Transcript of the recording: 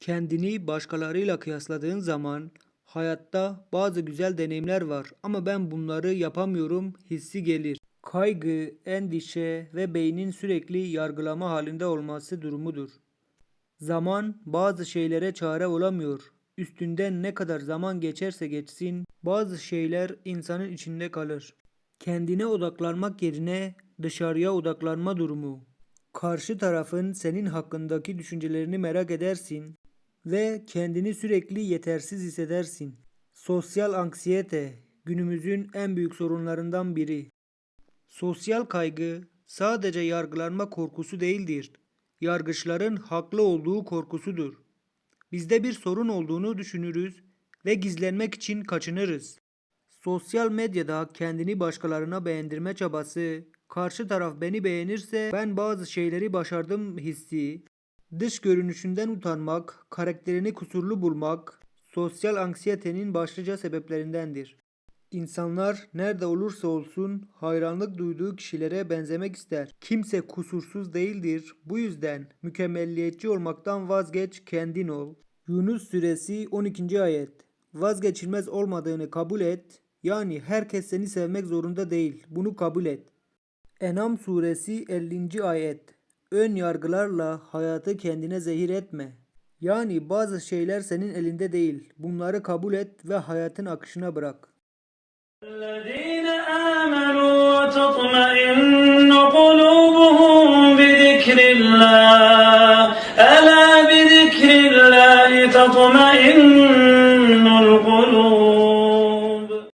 Kendini başkalarıyla kıyasladığın zaman hayatta bazı güzel deneyimler var ama ben bunları yapamıyorum hissi gelir. Kaygı, endişe ve beynin sürekli yargılama halinde olması durumudur. Zaman bazı şeylere çare olamıyor. Üstünden ne kadar zaman geçerse geçsin bazı şeyler insanın içinde kalır. Kendine odaklanmak yerine dışarıya odaklanma durumu. Karşı tarafın senin hakkındaki düşüncelerini merak edersin ve kendini sürekli yetersiz hissedersin. Sosyal anksiyete günümüzün en büyük sorunlarından biri. Sosyal kaygı sadece yargılanma korkusu değildir. Yargıçların haklı olduğu korkusudur. Bizde bir sorun olduğunu düşünürüz ve gizlenmek için kaçınırız. Sosyal medyada kendini başkalarına beğendirme çabası, karşı taraf beni beğenirse ben bazı şeyleri başardım hissi, dış görünüşünden utanmak, karakterini kusurlu bulmak, sosyal anksiyetenin başlıca sebeplerindendir. İnsanlar nerede olursa olsun hayranlık duyduğu kişilere benzemek ister. Kimse kusursuz değildir. Bu yüzden mükemmelliyetçi olmaktan vazgeç, kendin ol. Yunus suresi 12. ayet. Vazgeçilmez olmadığını kabul et. Yani herkes seni sevmek zorunda değil. Bunu kabul et. Enam suresi 50. ayet. Ön yargılarla hayatı kendine zehir etme. Yani bazı şeyler senin elinde değil. Bunları kabul et ve hayatın akışına bırak. الذين آمنوا وتطمئن قلوبهم بذكر